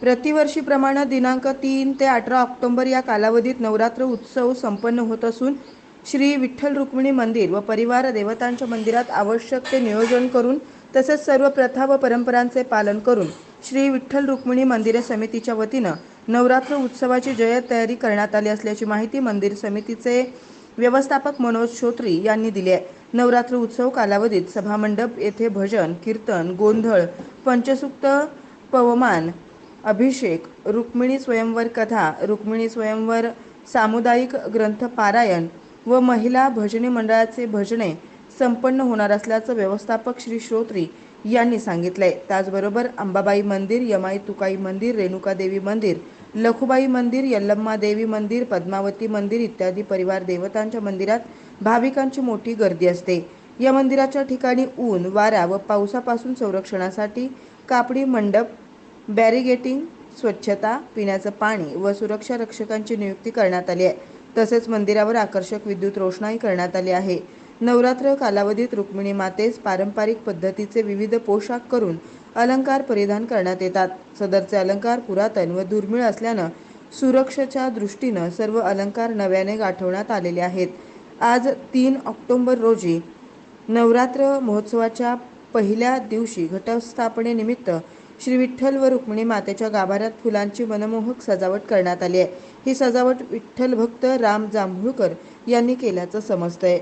प्रतिवर्षीप्रमाणे दिनांक तीन ते अठरा ऑक्टोंबर या कालावधीत नवरात्र उत्सव संपन्न होत असून श्री विठ्ठल रुक्मिणी मंदिर व परिवार देवतांच्या मंदिरात आवश्यक ते नियोजन करून तसेच सर्व प्रथा व परंपरांचे पालन करून श्री विठ्ठल रुक्मिणी मंदिरे समितीच्या वतीनं नवरात्र उत्सवाची जय्यत तयारी करण्यात आली असल्याची माहिती मंदिर समितीचे व्यवस्थापक मनोज श्रोत्री यांनी दिली आहे. नवरात्र उत्सव कालावधीत सभामंडप येथे भजन कीर्तन गोंधळ पंचसूक्त पवमान अभिषेक रुक्मिणी स्वयंवर कथा रुक्मिणी स्वयंवर सामुदायिक ग्रंथ पारायण व महिला भजनी मंडळाचे भजने संपन्न होणार असल्याचं व्यवस्थापक श्री श्रोत्री यांनी सांगितलंय. त्याचबरोबर अंबाबाई मंदिर यमाई तुकाई मंदिर रेणुका देवी मंदिर लखुबाई मंदिर यल्लम्मा देवी मंदिर पद्मावती मंदिर इत्यादी परिवार देवतांच्या मंदिरात भाविकांची मोठी गर्दी असते. या मंदिराच्या ठिकाणी ऊन वारा व पावसापासून संरक्षणासाठी कापडी मंडप बॅरिगेटिंग स्वच्छता पिण्याचं पाणी व सुरक्षा रक्षकांची नियुक्ती करण्यात आली आहे. तसेच मंदिरावर आकर्षक विद्युत रोषणाई करण्यात आली आहे. नवरात्र कालावधीत रुक्मिणी मातेस पारंपरिक पद्धतीचे विविध पोशाख करून अलंकार परिधान करण्यात येतात. सदरचे अलंकार पुरातन व दुर्मिळ असल्यानं सुरक्षेच्या दृष्टीनं सर्व अलंकार नव्याने गाठवण्यात आलेले आहेत. आज तीन ऑक्टोबर रोजी नवरात्र महोत्सवाच्या पहिल्या दिवशी घटस्थापनेनिमित्त श्री विठ्ठल व रुक्मिणी मातेच्या गाभाऱ्यात फुलांची मनमोहक सजावट करण्यात आली आहे. ही सजावट विठ्ठल भक्त राम जांभूळकर यांनी केल्याचं समजतंय.